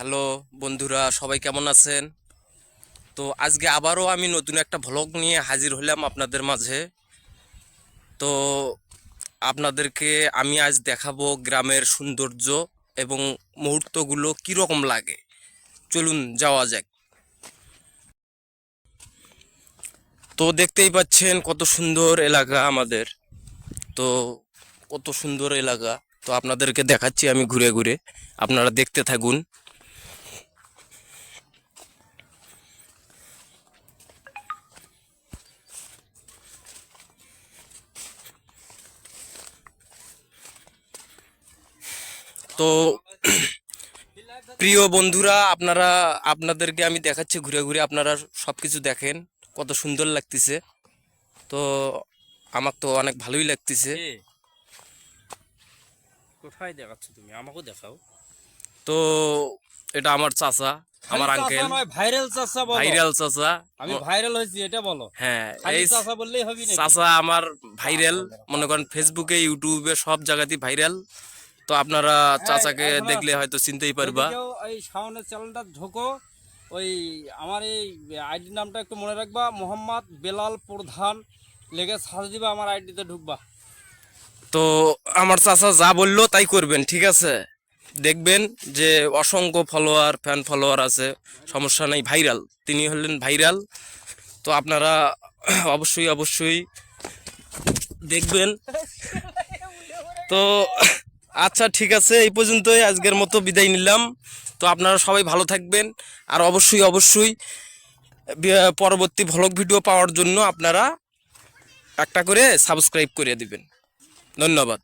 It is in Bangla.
হ্যালো বন্ধুরা, সবাই কেমন আছেন? তো আজকে আবারও আমি নতুন একটা ভ্লগ নিয়ে হাজির হলাম আপনাদের মাঝে। তো আপনাদেরকে আমি আজ দেখাবো গ্রামের সৌন্দর্য এবং মুহূর্তগুলো কীরকম লাগে। চলুন যাওয়া যাক। তো দেখতেই পাচ্ছেন কত সুন্দর এলাকা আমাদের। তো কত সুন্দর এলাকা। তো আপনাদেরকে দেখাচ্ছি আমি ঘুরে ঘুরে। আপনারা দেখতে থাকুন। তো প্রিয় বন্ধুরা আপনারা আপনাদেরকে আমি দেখাচ্ছি ঘুরে ঘুরে আপনারা সব কিছু দেখেন কত সুন্দর লাগতেছে। তো আমার তো অনেক ভালোই লাগতেছে। কোথায় দেখাচ্ছ তুমি? আমাকেও দেখাও। তো এটা আমার চাচা আমার আঙ্কেল ভাইরাল চাচা বলো। ভাইরাল চাচা। আমি ভাইরাল হয়েছি এটা বলো। হ্যাঁ এই চাচা বললেই হবে নাকি? চাচা আমার ভাইরাল মনে করেন ফেসবুকে ইউটিউবে সব জায়গাতেই ভাইরাল তো আপনারা চাচাকে দেখলে হয়তো চিনতেই পারবা। এই শাওনের চ্যানেলটা ঢোকো। ওই আমার এই আইডি নামটা একটু মনে রাখবা মোহাম্মদ বেলাল প্রধান। লেগে সাজ দিবা আমার আইডিতে ঢুকবা। তো আমার চাচা যা বলল তাই করবেন ঠিক আছে? দেখবেন যে অসংখ্য ফলোয়ার ফ্যান ফলোয়ার আছে সমস্যা নেই ভাইরাল তিনি হলেন ভাইরাল তো আপনারা অবশ্যই অবশ্যই দেখবেন। তো আচ্ছা ঠিক আছে, এই পর্যন্তই আজকের মতো বিদায় নিলাম। তো আপনারা সবাই ভালো থাকবেন, আর অবশ্যই অবশ্যই পরবর্তী ভ্লগ ভিডিও পাওয়ার জন্য আপনারা একটা করে সাবস্ক্রাইব করে দিবেন। ধন্যবাদ।